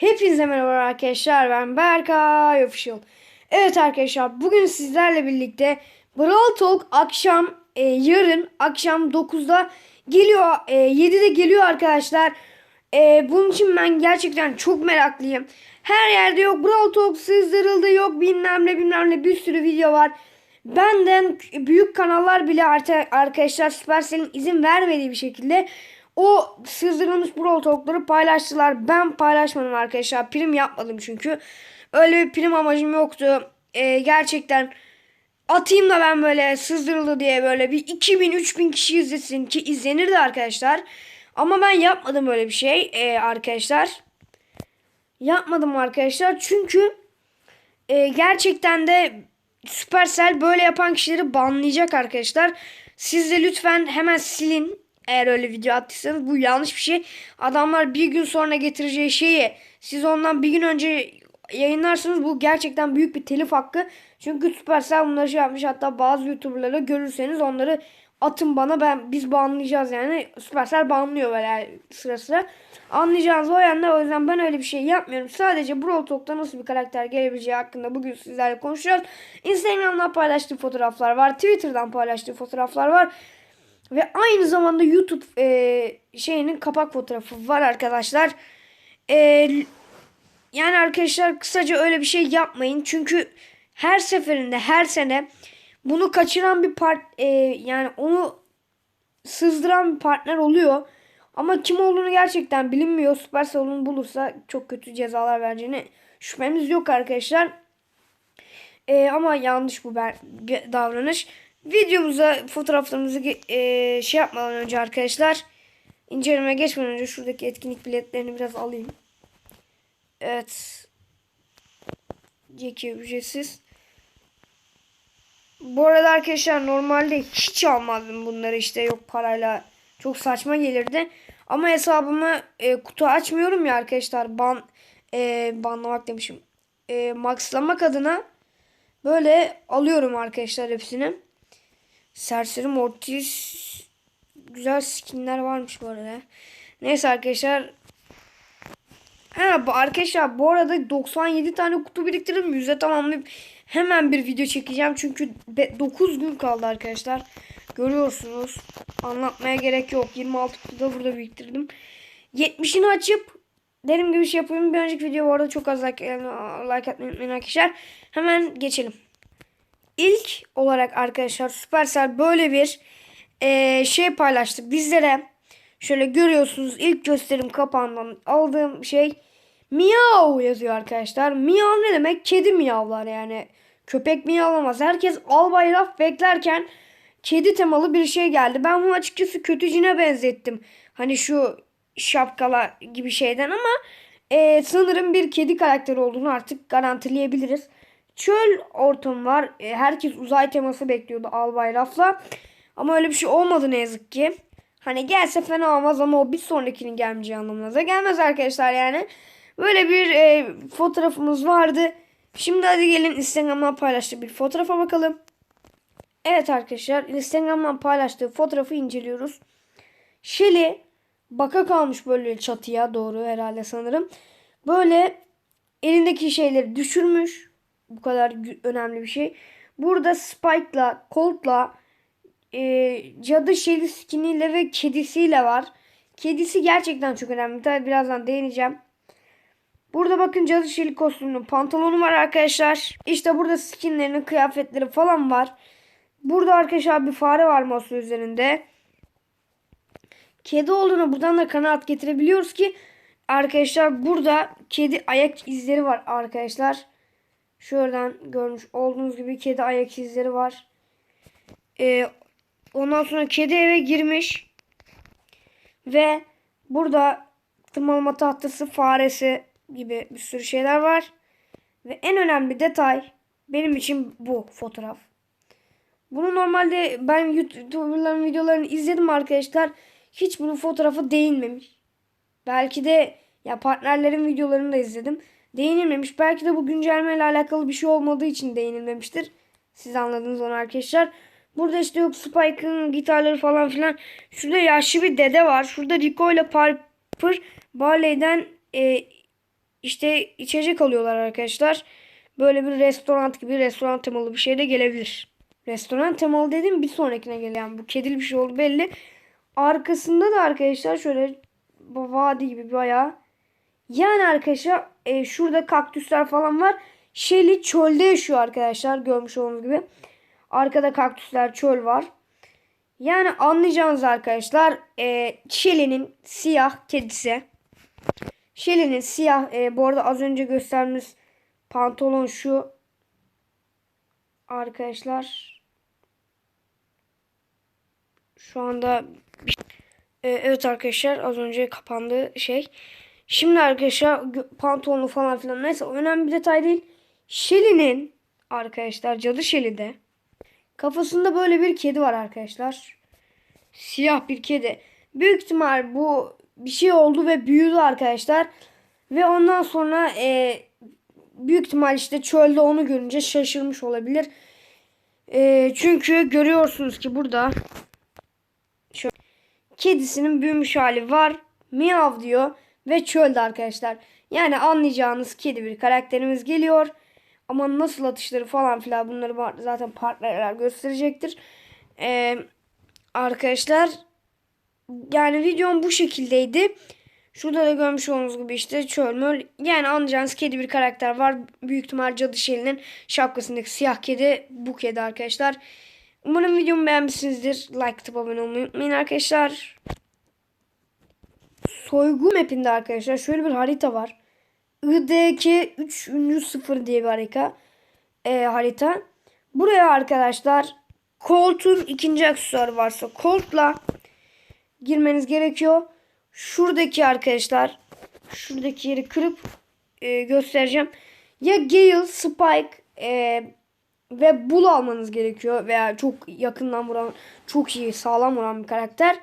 Hepinize merhaba arkadaşlar ben Berkay Official. Evet arkadaşlar bugün sizlerle birlikte Brawl Talk akşam e, yarın akşam 9'da geliyor e, 7'de geliyor arkadaşlar. E, bunun için ben gerçekten çok meraklıyım. Her yerde yok Brawl Talk sızdırıldı yok bilmem ne bilmem ne bir sürü video var. Benden büyük kanallar bile artık arkadaşlar Supercell'in izin vermediği bir şekilde o sızdırılmış Brawl Talk'ları paylaştılar. Ben paylaşmadım arkadaşlar. Prim yapmadım çünkü. Öyle bir prim amacım yoktu. Ee, gerçekten atayım da ben böyle sızdırıldı diye böyle bir 2000-3000 kişi izlesin ki izlenirdi arkadaşlar. Ama ben yapmadım böyle bir şey ee, arkadaşlar. Yapmadım arkadaşlar çünkü e, gerçekten de Supercell böyle yapan kişileri banlayacak arkadaşlar. Siz de lütfen hemen silin. Eğer öyle video attıysanız bu yanlış bir şey. Adamlar bir gün sonra getireceği şeyi siz ondan bir gün önce yayınlarsanız bu gerçekten büyük bir telif hakkı. Çünkü Supercell bunları şey yapmış. Hatta bazı YouTuber'ları görürseniz onları atın bana ben biz banlayacağız yani. Supercell banlıyor böyle sıra sıra. Anlayacağınız o yanda o yüzden ben öyle bir şey yapmıyorum. Sadece Brawl Talk'ta nasıl bir karakter gelebileceği hakkında bugün sizlerle konuşacağız. Instagram'dan paylaştığı fotoğraflar var. Twitter'dan paylaştığı fotoğraflar var. Ve aynı zamanda YouTube e, şeyinin kapak fotoğrafı var arkadaşlar. E, yani arkadaşlar kısaca öyle bir şey yapmayın. Çünkü her seferinde her sene bunu kaçıran bir part e, yani onu sızdıran bir partner oluyor. Ama kim olduğunu gerçekten bilinmiyor. Supercell onu bulursa çok kötü cezalar vereceğini şüphemiz yok arkadaşlar. E, ama yanlış bu davranış. Videomuza fotoğraflarımızı e, şey yapmadan önce arkadaşlar incelemeye geçmeden önce şuradaki etkinlik biletlerini biraz alayım. Evet. Jackie ücretsiz. Bu arada arkadaşlar normalde hiç almazdım bunları işte yok parayla çok saçma gelirdi. Ama hesabımı e, kutu açmıyorum ya arkadaşlar ban e, banlamak demişim. E, maxlamak adına böyle alıyorum arkadaşlar hepsini. Serseri Mortis güzel skinler varmış bu arada. Neyse arkadaşlar. Ha, arkadaşlar bu arada 97 tane kutu biriktirdim. Yüze tamamlayıp hemen bir video çekeceğim. Çünkü 9 gün kaldı arkadaşlar. Görüyorsunuz. Anlatmaya gerek yok. 26 kutu da burada biriktirdim. 70'ini açıp dediğim gibi şey yapıyorum. Bir önceki video bu arada çok az like, like atmayı unutmayın arkadaşlar. Hemen geçelim. İlk olarak arkadaşlar Supercell böyle bir e, şey paylaştı bizlere. Şöyle görüyorsunuz ilk gösterim kapağından aldığım şey miyav yazıyor arkadaşlar. Miyav ne demek? Kedi miyavlar yani. Köpek miyavlamaz. Herkes albay raf beklerken kedi temalı bir şey geldi. Ben bunu açıkçası kötücüne benzettim. Hani şu şapkala gibi şeyden ama e, sanırım bir kedi karakteri olduğunu artık garantileyebiliriz. Çöl ortam var. E, herkes uzay teması bekliyordu Albay Raf'la. Ama öyle bir şey olmadı ne yazık ki. Hani gelse fena olmaz ama o bir sonrakinin gelmeyeceği anlamına da gelmez arkadaşlar yani. Böyle bir e, fotoğrafımız vardı. Şimdi hadi gelin Instagram'dan paylaştığı bir fotoğrafa bakalım. Evet arkadaşlar Instagram'dan paylaştığı fotoğrafı inceliyoruz. Shelly baka kalmış böyle çatıya doğru herhalde sanırım. Böyle elindeki şeyleri düşürmüş. Bu kadar önemli bir şey. Burada Spike'la, Colt'la, e, Cadı Shelly skiniyle ve kedisiyle var. Kedisi gerçekten çok önemli. Tabi birazdan değineceğim. Burada bakın Cadı Shelly kostümünün pantolonu var arkadaşlar. İşte burada skinlerinin kıyafetleri falan var. Burada arkadaşlar bir fare var masa üzerinde. Kedi olduğunu buradan da kanaat getirebiliyoruz ki arkadaşlar burada kedi ayak izleri var arkadaşlar. Şuradan görmüş olduğunuz gibi kedi ayak izleri var. Ee, ondan sonra kedi eve girmiş. Ve burada tırmalama tahtası, faresi gibi bir sürü şeyler var. Ve en önemli detay benim için bu fotoğraf. Bunu normalde ben YouTuber'ların videolarını izledim arkadaşlar. Hiç bunun fotoğrafı değinmemiş. Belki de ya partnerlerin videolarını da izledim değinilmemiş. Belki de bu güncelleme ile alakalı bir şey olmadığı için değinilmemiştir. Siz anladınız onu arkadaşlar. Burada işte yok Spike'ın gitarları falan filan. Şurada yaşlı bir dede var. Şurada Rico ile Piper Barley'den e, işte içecek alıyorlar arkadaşlar. Böyle bir restoran gibi restoran temalı bir şey de gelebilir. Restoran temalı dedim bir sonrakine. Yani bu kedili bir şey oldu belli. Arkasında da arkadaşlar şöyle vadi gibi bayağı. Yani arkadaşlar e, şurada kaktüsler falan var. Shelly çölde yaşıyor arkadaşlar görmüş olduğunuz gibi. Arkada kaktüsler çöl var. Yani anlayacağınız arkadaşlar e, Shelly'nin siyah kedisi. Shelly'nin siyah e, bu arada az önce gösterdiğimiz pantolon şu. Arkadaşlar şu anda E, evet arkadaşlar az önce kapandı şey. Şimdi arkadaşlar pantolonu falan filan neyse önemli bir detay değil. Shelly'nin arkadaşlar cadı Shelly'de kafasında böyle bir kedi var arkadaşlar. Siyah bir kedi. Büyük ihtimal bu bir şey oldu ve büyüdü arkadaşlar. Ve ondan sonra e, büyük ihtimal işte çölde onu görünce şaşırmış olabilir. E, çünkü görüyorsunuz ki burada şöyle, kedisinin büyümüş hali var. Miyav diyor ve çölde arkadaşlar. Yani anlayacağınız kedi bir karakterimiz geliyor. Ama nasıl atışları falan filan bunları zaten partnerler gösterecektir. E, arkadaşlar yani videom bu şekildeydi. Şurada da görmüş olduğunuz gibi işte çöl möl. Yani anlayacağınız kedi bir karakter var. Büyük ihtimal Cadı Şeli'nin şapkasındaki siyah kedi bu kedi arkadaşlar. Umarım videomu beğenmişsinizdir. Like atıp abone olmayı unutmayın arkadaşlar. Soygu mapinde arkadaşlar şöyle bir harita var. IDK 3.0 diye bir harita. Ee, harita. Buraya arkadaşlar Colt'un ikinci aksesuarı varsa Colt'la girmeniz gerekiyor. Şuradaki arkadaşlar şuradaki yeri kırıp e, göstereceğim. Ya Gale, Spike e, ve Bull almanız gerekiyor veya çok yakından vuran, çok iyi sağlam vuran bir karakter.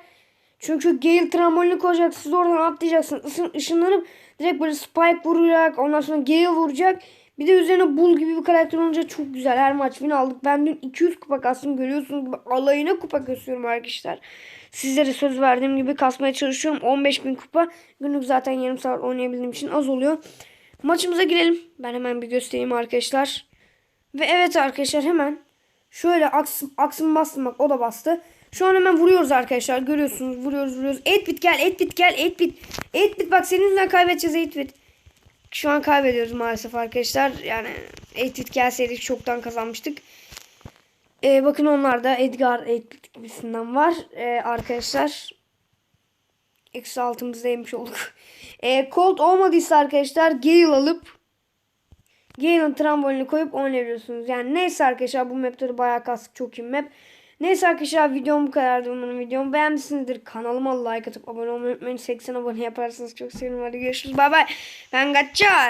Çünkü Gale trambolini koyacak, siz oradan atlayacaksın, ısın, ışınlanıp direkt böyle Spike vuracak, ondan sonra Gale vuracak. Bir de üzerine Bull gibi bir karakter olunca çok güzel. Her maç win aldık. Ben dün 200 kupa kastım görüyorsunuz gibi alayına kupa kasıyorum arkadaşlar. Sizlere söz verdiğim gibi kasmaya çalışıyorum. 15.000 kupa. Günlük zaten yarım saat oynayabildiğim için az oluyor. Maçımıza girelim. Ben hemen bir göstereyim arkadaşlar. Ve evet arkadaşlar hemen şöyle aksım, aksım bastım bak o da bastı. Şu an hemen vuruyoruz arkadaşlar. Görüyorsunuz vuruyoruz vuruyoruz. Etbit gel Etbit gel Etbit. Etbit bak senin yüzünden kaybedeceğiz Etbit. Şu an kaybediyoruz maalesef arkadaşlar. Yani Etbit gelseydik çoktan kazanmıştık. Ee, bakın onlar da Edgar Etbit gibisinden var. Ee, arkadaşlar. Eksi altımızda yemiş olduk. Ee, Colt olmadıysa arkadaşlar Gale alıp Gale'ın trambolini koyup oynayabiliyorsunuz. Yani neyse arkadaşlar bu mapleri bayağı kastık. Çok iyi map. Neyse arkadaşlar videom bu kadardı. Umarım videomu beğenmişsinizdir. Kanalıma like atıp abone olmayı unutmayın. 80 abone yaparsanız çok sevinirim. Hadi görüşürüz. Bay bay. Ben kaçar.